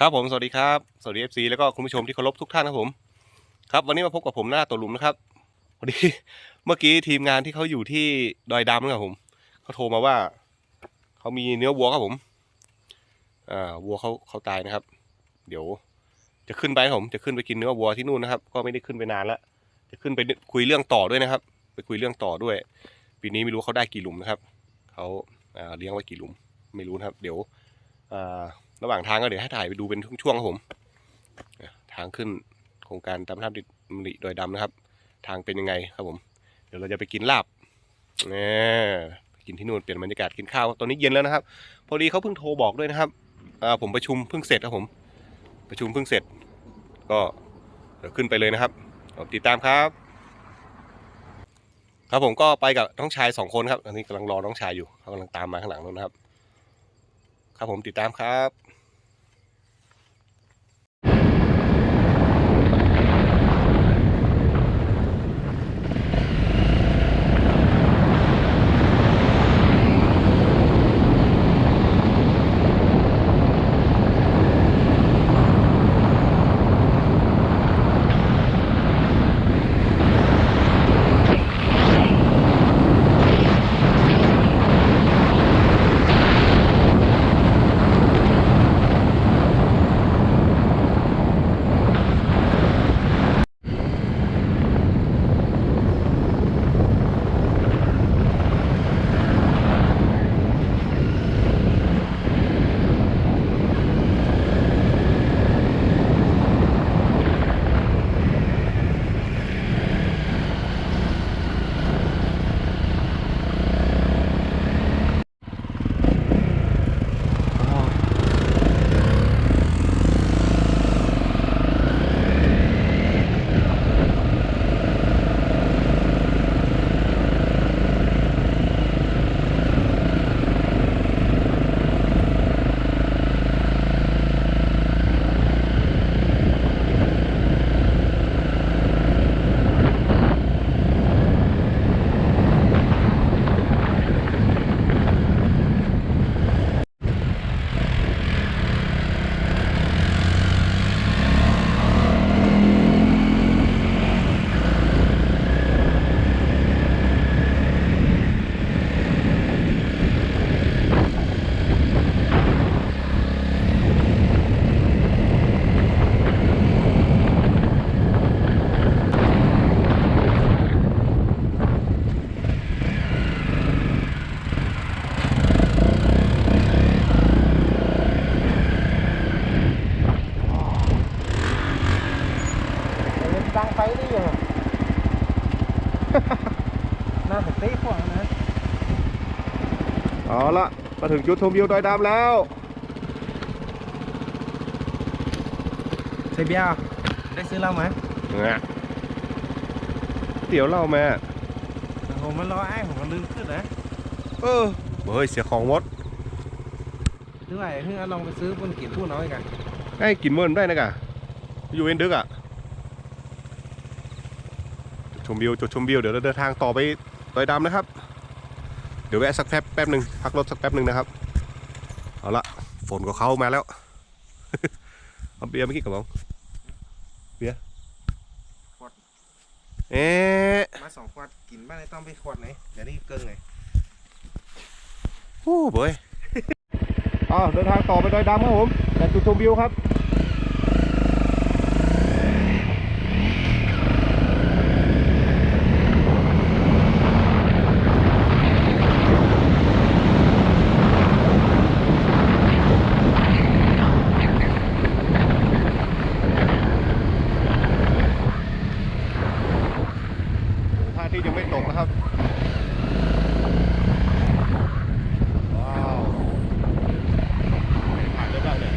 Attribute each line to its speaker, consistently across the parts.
Speaker 1: ครับผมสวัสดีครับสวัสดีเอฟซีแล้วก็คุณผู้ชมที่เคารพทุกท่านครับผม ครับวันนี้มาพบกับผมหน้าตัวหลุมนะครับพอดีเมื่อกี้ทีมงานที่เขาอยู่ที่ดอยดำนะครับผมเขาโทรมาว่าเขามีเนื้อวัวครับผมอ่าวัวเขาเขาตายนะครับ เดี๋ยว จะขึ้นไปผม จะขึ้นไปกินเนื้อวัวที่นู่นนะครับ ก็ไม่ได้ขึ้นไปนานแล้วจะขึ้นไปคุยเรื่องต่อด้วยนะครับ ไปคุยเรื่องต่อด้วย ปีนี้ไม่รู้เขาได้กี่หลุมนะครับเขาเลี้ยงไว้กี่หลุม ไม่รู้นะครับ เดี๋ยวอ่า ระหว่างทางก็เดี๋ยวให้ถ่ายไปดูเป็นช่วงๆครับผมทางขึ้นโครงการตามท่าดิมริดอยดำนะครับ ทางเป็นยังไงครับผม เดี๋ยวเราจะไปกินลาบเนี่ยไปกินที่นู่นเปลี่ยนบรรยากาศกินข้าวตอนนี้เย็นแล้วนะครับ พอดีเขาเพิ่งโทรบอกด้วยนะครับผมประชุมเพิ่งเสร็จครับผม ประชุมเพิ่งเสร็จ ก็เดี๋ยวขึ้นไปเลยนะครับติดตามครับ ครับผมก็ไปกับน้องชายสองคนครับอันนี้กำลังรอน้องชายอยู่เขากำลังตามมาข้างหลังนู้นนะครับ ครับผมติดตามครับ
Speaker 2: น่าสนใจพวกนะ
Speaker 1: เอาละมาถึงจุดชมวิวดอยดำแล้ว
Speaker 2: ใส่เบียร์ได้ซื้อเหล้าไหม
Speaker 1: เนี่ยเดี๋ยวเล่ามา
Speaker 2: ผมมันรอไอ้ผมมันลืมขึ้นนะ
Speaker 1: เออเฮ้ยเสียของหมด
Speaker 2: ถึงไหนถึงลองไปซื้อบนกินพูดน้อยกัน
Speaker 1: ให้กินเมินได้นะกะอยู่เอ็นดึกอะจุดชมวิวจุดชมวิวเดี๋ยวเราเดินทางต่อไป ดอยดำนะครับ เดี๋ยวแวะสักแป๊บแป๊บหนึ่งพักรถสักแป๊บหนึ่งนะครับ เอาละฝนก็เข้ามาแล้ว เอาเบียร์เมื่อกี้กับน้องเบียร์เอ๊ะ
Speaker 2: มาสองขวดกินบ้านไอ้ต้องไปขวดไหนเดี๋ยวนี้เกินไง
Speaker 1: โอ้โบยอ้าวเดินทางต่อไปดอยดำครับผมจากจุดชมวิวครับ ท่าที่ยังไม่ตกนะครับ ว้าว ผ่านได้บ้างเนี่ย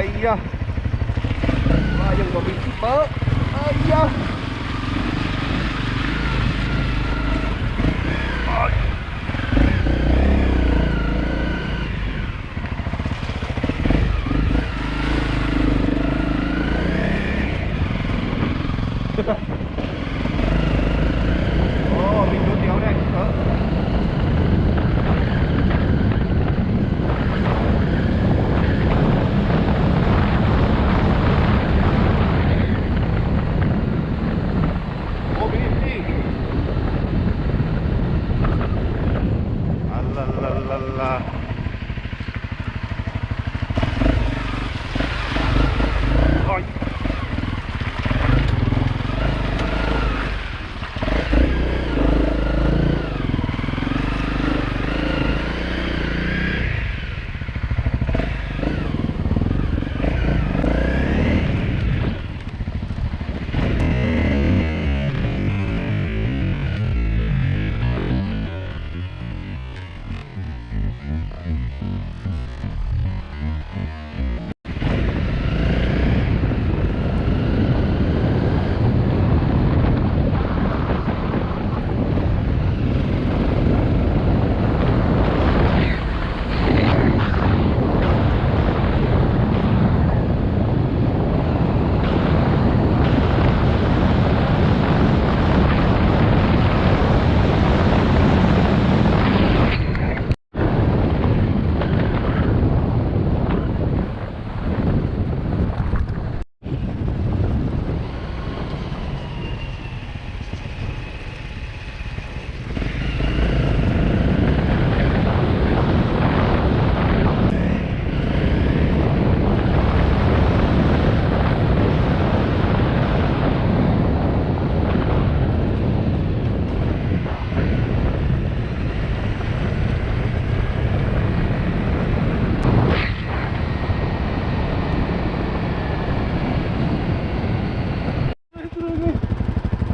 Speaker 1: อ้ย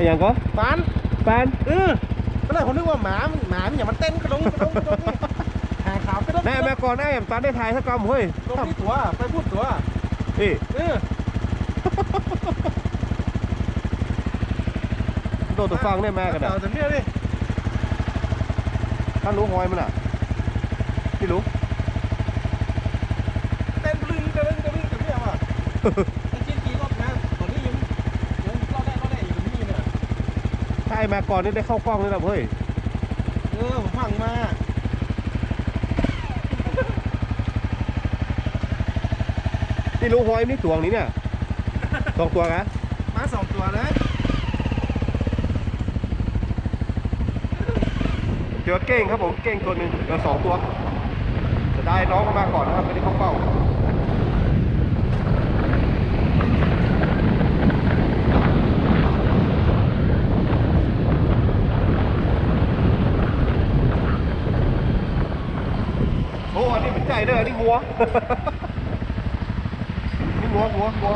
Speaker 1: อ้ยังก็
Speaker 2: ปาน
Speaker 1: แฟน
Speaker 2: เออก็เลยผมนึกว่าหมามันหมามันอย่ามันเต้นกระดงกระดงกระดงนี่หางขาวกระดง
Speaker 1: แน่แม่ก่อนแน่ตอนได้ถ่ายสักกำเฮ้ย
Speaker 2: ลงที่ตัวไปพูดตัว
Speaker 1: นี่
Speaker 2: เออ
Speaker 1: โดดตัวฟังได้แม่กัน
Speaker 2: เอา
Speaker 1: อะ
Speaker 2: แต่เนี่ยดิ
Speaker 1: ท่านรู้หอยมันอะพี่รู้
Speaker 2: เต้นลึงกระดึงกระดึงแต่เนี่ยว่ะ
Speaker 1: ถ้าไอ้แม่ก่อนนี่ได้เข้ากล้องนี่แหละเฮ้ย
Speaker 2: เออผมฟังมา
Speaker 1: นี่รู้หอยนี่ตัวนี้เนี่ยสองตัวกัน
Speaker 2: มาสองตัวนะ
Speaker 1: เจอเก้งครับผมเก้งตัวหนึ่งเจอสองตัวจะได้น้องเข้ามาก่อนนะครับไม่ได้เข้าเป้าโอ้อันนี้ เป็นใจเด้ออันนี้งัว นี่งัวงัวงัว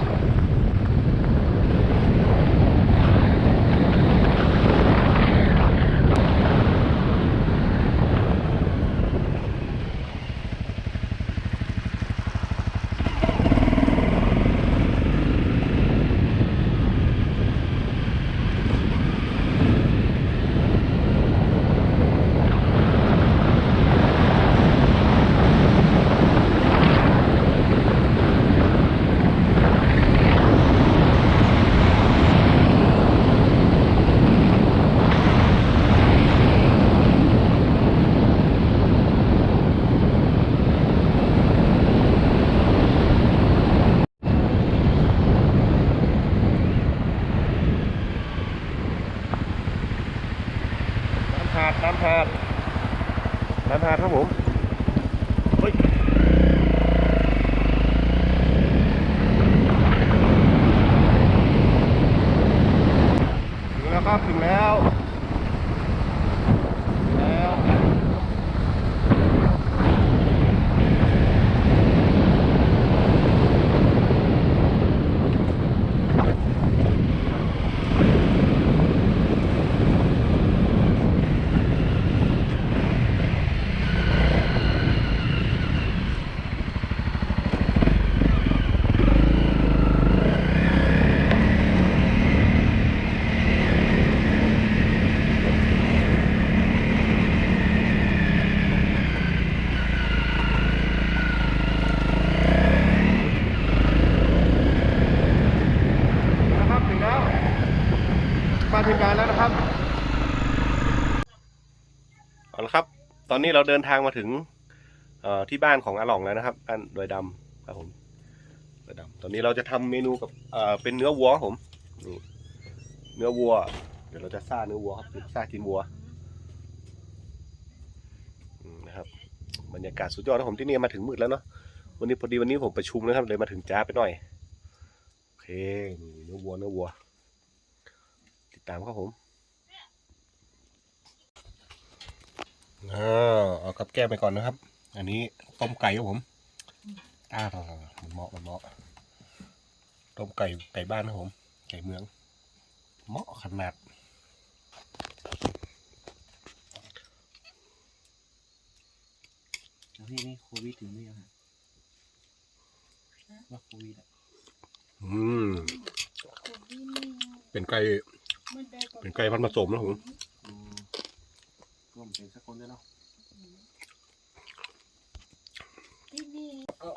Speaker 1: น้ำหาดน้ำหาดน้ำหาดครับผมเฮ้ยถึงแล้วครับถึงแล้วถึงแล้ว โตอนนี้เราเดินทางมาถึงเออที่บ้านของอาหลองแล้วนะครับบ้านดอยดำครับผมดอยดำตอนนี้เราจะทำเมนูกับเออเป็นเนื้อวัวผมนี่เนื้อวัว เดี๋ยวเราจะซ่าเนื้อวัวครับซ่ากินวัวนะครับบรรยากาศสุดยอดนะผมที่นี่มาถึงมืดแล้วเนาะวันนี้พอดีวันนี้ผมประชุมนะครับเลยมาถึงจ้าไปหน่อยโอเคเนื้อวัวเนื้อวัว ติดตามครับผมอ่า เอากับแก้มไปก่อนนะครับ อันนี้ต้มไก่ครับผมอ่ามันเหมาะมันเหมาะต้มไก่ไก่บ้านครับผม ไก่เมือง เหมาะขนาด
Speaker 2: แล้วพี่นี่โควิดถึงไม่ยังฮะว่าโควิดอะ
Speaker 1: อืมเป็นไก่ เป็นไก่พันธุ์ผสมนะผม
Speaker 2: อืม ร่วมเป็นสักคนด้วยเนาะ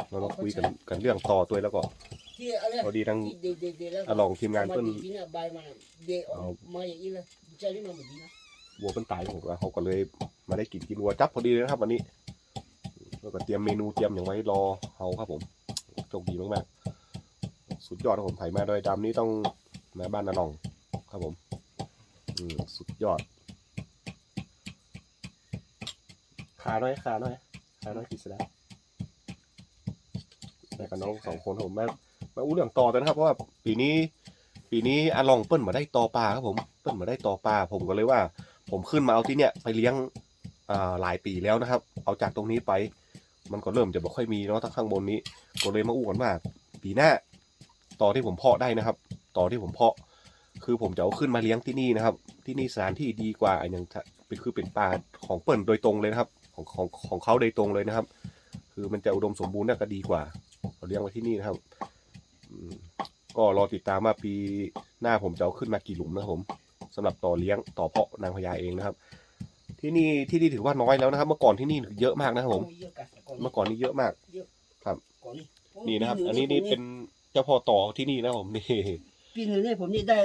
Speaker 1: เรามาคุยกันกันเรื่องต่อตัวแล้วก็
Speaker 3: ที่อะไร
Speaker 1: พอดีทั้ง
Speaker 3: ที่เด็กๆๆแล้ว
Speaker 1: อาลองทีมงานเพิ่น
Speaker 3: ที่เนี่ยใบมันเด็กออกมาอย่างนี้เลยใจนี่มันแบบนี้นะ
Speaker 1: วัวเป็นตายผมแล้วเขาก็เลยมาได้กินกินวัวจับพอดีเลยนะครับ วันนี้แล้วก็เตรียมเมนูเตรียมอย่างไว้รอเขาครับผมโชคดีมากๆสุดยอดครับผมไผ่มาโดอยดำนี่ต้องมาบ้านนาหนองครับผมอืมสุดยอด ขาน้อยขาน้อยขาน้อยกิษดาแม่กับน้องสองคนผมมามาอู้เรื่องต่อกันนะครับเพราะว่าปีนี้ ปีนี้อาลองเปิ้ลมาได้ต่อปลาครับผมเปิ้ลมาได้ต่อปลาผมก็เลยว่า ผมขึ้นมาเอาที่เนี่ยไปเลี้ยงอ่าหลายปีแล้วนะครับ เอาจากตรงนี้ไป มันก็เริ่มจะบ่ค่อยมีเนาะทั้งข้างบนนี้ ก็เลยมาอู้กันว่าปีหน้าต่อที่ผมเพาะได้นะครับ ต่อที่ผมเพาะ คือผมจะเอาขึ้นมาเลี้ยงที่นี่นะครับ ที่นี่สถานที่ดีกว่าอย่างเป็นคือเป็นปลาของเปิ้ลโดยตรงเลยนะครับ ของของของเขาโดยตรงเลยนะครับ คือมันจะอุดมสมบูรณ์น่าก็ดีกว่าเราเลี้ยงไว้ที่นี่นะครับอืมก็รอติดตามว่าปีหน้าผมจะเอาขึ้นมากี่หลุมนะครับผมสำหรับต่อเลี้ยงต่อเพาะนางพญาเองนะครับ ที่นี่ที่นี่ถือว่าน้อยแล้วนะครับ เมื่อก่อนที่นี่เยอะมากนะครับผม
Speaker 3: เยอะกันก่อน
Speaker 1: เมื่อก่อนนี่เยอะมาก
Speaker 3: ก่อนนี่
Speaker 1: นี่นะครับ อันนี้นี่เป็นเจ้าพ่อต่อที่นี่นะครับผมนี่
Speaker 3: ปีหนึ่งเนี่ยผมนี่ได้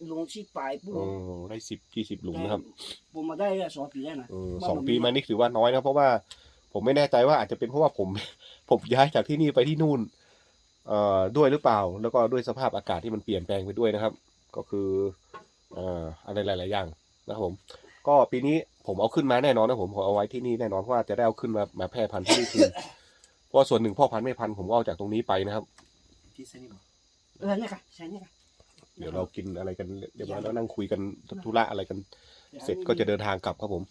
Speaker 3: ที่ลงที่ปลายปุ๊บ
Speaker 1: โอ้ได้สิบยี่สิบหลุมนะครับ
Speaker 3: ผมมาได้สองปีแล้วนะ
Speaker 1: เออสองปีมานี่ถือว่าน้อยนะเพราะว่าผมไม่แน่ใจว่าอาจจะเป็นเพราะว่าผม ผมย้ายจากที่นี่ไปที่นู่น เอ่อด้วยหรือเปล่า แล้วก็ด้วยสภาพอากาศที่มันเปลี่ยนแปลงไปด้วยนะครับ ก็คือ เอ่ออะไรหลาย ๆ อย่างนะครับผม ก็ปีนี้ผมเอาขึ้นมาแน่นอนนะผมผมเอาไว้ที่นี่แน่นอนเพราะว่าจะได้เอาขึ้นมามาแพร่พันธุ์ที่นี่คืนเพราะว่าส่วนหนึ่งพ่อพันธุ์แม่พันธุ์ผมก็เอาจากตรงนี้ไปนะครับ
Speaker 2: ที่เซนี่บอก
Speaker 3: เออเนี่ยค่ะใช่เนี่ยค่ะ
Speaker 1: เดี๋ยวเรากินอะไรกันเรียบร้อยแล้วนั่งคุยกันธุระอะไรกัน เสร็จก็จะเดินทางกลับครับผม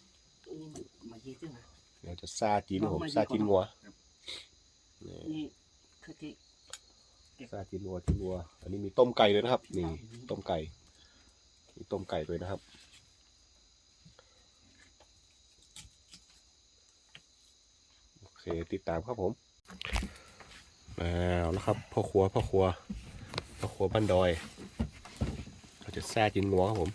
Speaker 3: มาเยอะจังนะ
Speaker 1: เดี๋ยวจะซาจีนครับผมซาจีนงัวนี่
Speaker 3: นี่คือที่
Speaker 1: ซาจีนงัวจีนงัว อันนี้มีต้มไก่ด้วยนะครับ นี่ต้มไก่ มีต้มไก่ด้วยนะครับ โอเคติดตามครับผมเอาแล้วครับพ่อครัวพ่อครัวพ่อครัวบ้านดอย เราจะแซ่จินงัวครับผม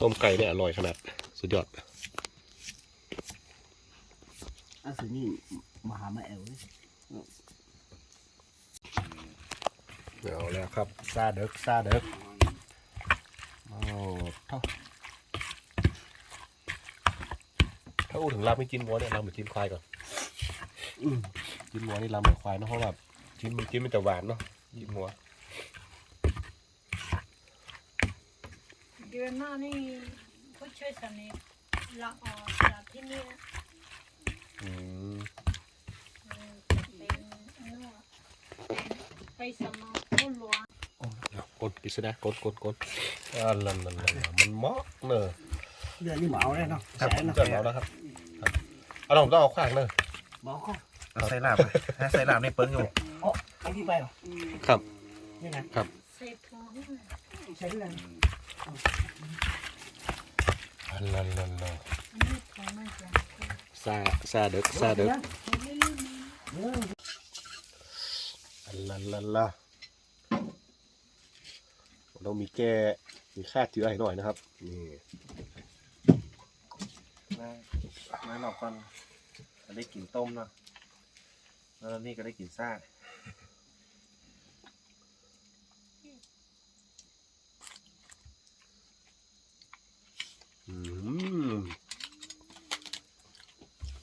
Speaker 1: ต้มไก่เนี่ยอร่อยขนาด สุดยอด
Speaker 3: อันสุดนี่มหามาแอลเลย
Speaker 1: เอาแล้วครับซาเด็กซาเด็กโอ้ เท่าถ้าอู้ถึงลำไม่กินวัวเนี่ยลำเหมือนกินควายก่อน
Speaker 3: อืม
Speaker 1: กินวัวนี่ลำเหมือนควายเนอะเพราะว่ากินมันกินมันจะหวานเนาะกินวัว
Speaker 4: เดือนหน้านี่ผู้ช่วยสามีลาออกจากที่นี่นะ
Speaker 1: อืม
Speaker 4: เออจะเป็นนวดไปสมัครผู้หลวง
Speaker 1: เดี๋ยวกดกิษดากดกดกดอ่าลันลันลันมันเหมาะเนอะ
Speaker 3: เดือนนี้หมาเอาได้เนาะ
Speaker 1: ครับ
Speaker 3: แสน
Speaker 1: เกิดแล้วนะครับครับเอาเราผมต้องเอาข้างเนอะ
Speaker 3: หมาเขา
Speaker 2: เอาใส่ลาบให้ใส่ลาบในเปิ้งอยู่
Speaker 3: อ๋อไอ้ที่ไปเหรอ
Speaker 1: ครับ
Speaker 3: นี่นะ
Speaker 4: ใส่ถุงให้หน่อย
Speaker 3: ใช่ด้วย
Speaker 1: อันลันลันลัน
Speaker 4: อันนี้ถุงมันจะ
Speaker 1: ซาซาเด็กซาเด็ก
Speaker 3: เออ
Speaker 1: อันลันลันละ เรามีแก้มีค่าเชื้อให้หน่อยนะครับ นี่
Speaker 2: นะน้ำหนอกก่อนจะได้กลิ่นต้มเนาะแล้วนี่ก็ได้กลิ่นซ่า
Speaker 1: อืม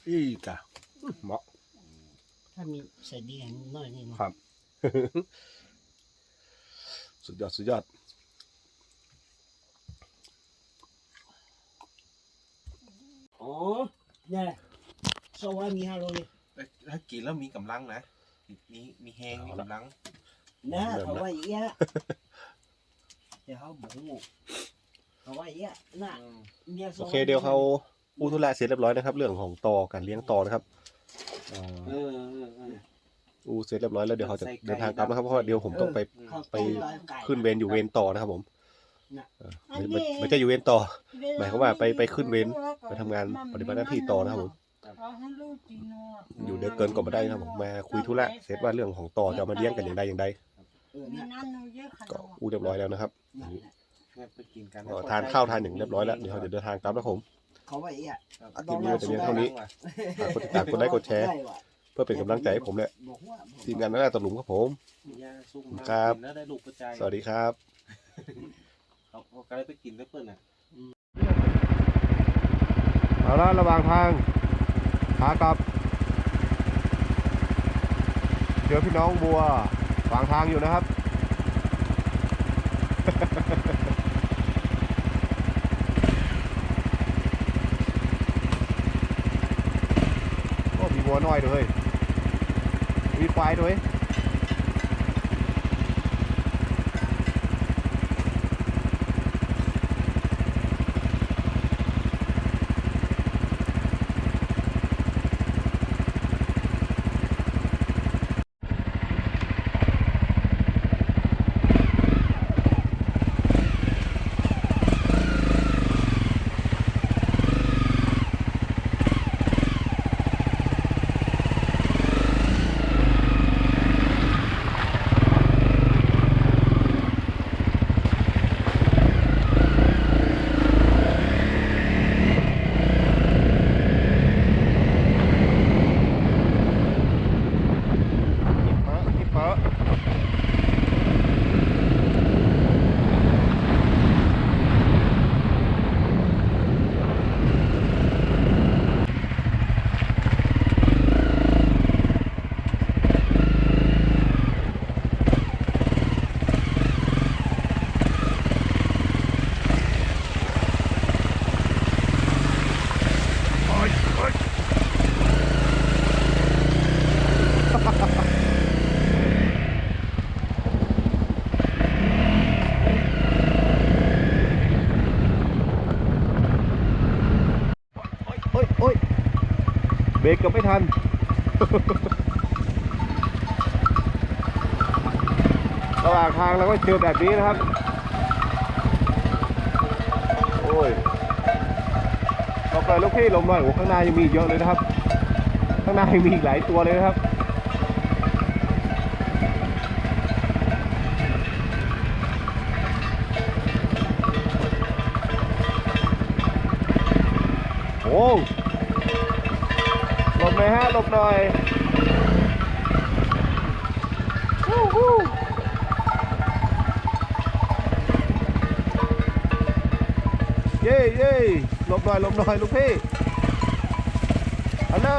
Speaker 1: อีกอะเหมาะ
Speaker 3: ถ้ามีใส่ดีกันน้อยนี่เนาะ
Speaker 1: ครับ สุดยอด สุดยอด
Speaker 3: อ๋อเนี่ยสวัสดีฮัลโหลเลย
Speaker 2: ถ้ากินแล้วมีกำลังนะมีมีแฮงมีกำลัง
Speaker 3: นะเขาว่าอย่างเงี้ยเดี๋ยวเขาบอกงูเขาว่าอย่างเงี้ยน่ะเนี่ย
Speaker 1: โอเคเดี๋ยวเขาพูดธุระเสร็จเรียบร้อยนะครับ เรื่องของตอการเลี้ยงตอนะครับอ่า
Speaker 3: เออเออเออ
Speaker 1: อูเสร็จเรียบร้อยแล้วเดี๋ยวเขาจะเดินทางกลับนะครับเพราะว่าเดี๋ยวผมต้องไป
Speaker 3: เขา
Speaker 1: ไป
Speaker 3: ต้มลายไก่
Speaker 1: ขึ้นเวรอยู่เวรต่อนะครับผม
Speaker 3: น่ะ
Speaker 1: เออ ไม่ไม่ไม่ใช่อยู่เวรต่อ หมายความว่าไปไปขึ้นเวรไปทำงานปฏิบัติหน้าที่ต่อนะครับผม อยู่เดือเกินก่อนมาได้นะครับผมมาคุยธุระเสร็จว่าเรื่องของต่อจะเอามาเลี้ยงกันอย่างใดอย่างใด
Speaker 3: เออเนี่ย
Speaker 1: ก็อูเรียบร้อยแล้วนะครับ
Speaker 3: นั่นแหละ
Speaker 2: เนี่ยไปกินกัน
Speaker 1: ก็ทานข้าวทานอย่างเรียบร้อยแล้วเดี๋ยวเขาจะเดินทางกลับแล้วผม
Speaker 3: เขาว่าอย่างเงี้ย
Speaker 2: ครับ
Speaker 1: คลิปนี้ก็จะมีเท่านี้ฝากกดติดตามกดไลค์กดแชร์ เพื่อเป็นกำลังใจให้ผมและ
Speaker 3: บอกว่าบอก
Speaker 1: ทีมงานหน้าตะหลุมครับผม
Speaker 2: ย่าซุ่ม
Speaker 1: ครับ
Speaker 2: กินแล้วได้ลูกกระจาย
Speaker 1: สวัสดีครับ
Speaker 2: เขาเขาก็ได้ไปกินได้เพื่นอะ
Speaker 1: เอาละระหว่างทางขากลับเจอพี่น้องบัวขวางทางอยู่นะครับโอ้มีบัวน้อยด้วยมีควายด้วย กเกับไม่ทัน ระหว่างทางเราก็เจอแบบนี้นะครับ โอ้ยเราไปลูกพี่ลมหน่อยโอ้ข้างหน้ายังมีเยอะเลยนะครับ ข้างหน้ายังมีอีกหลายตัวเลยนะครับ ลบหน่อยเย้เย้หลบหน่อยหลบหน่อยลูกพี่ฮัลโหล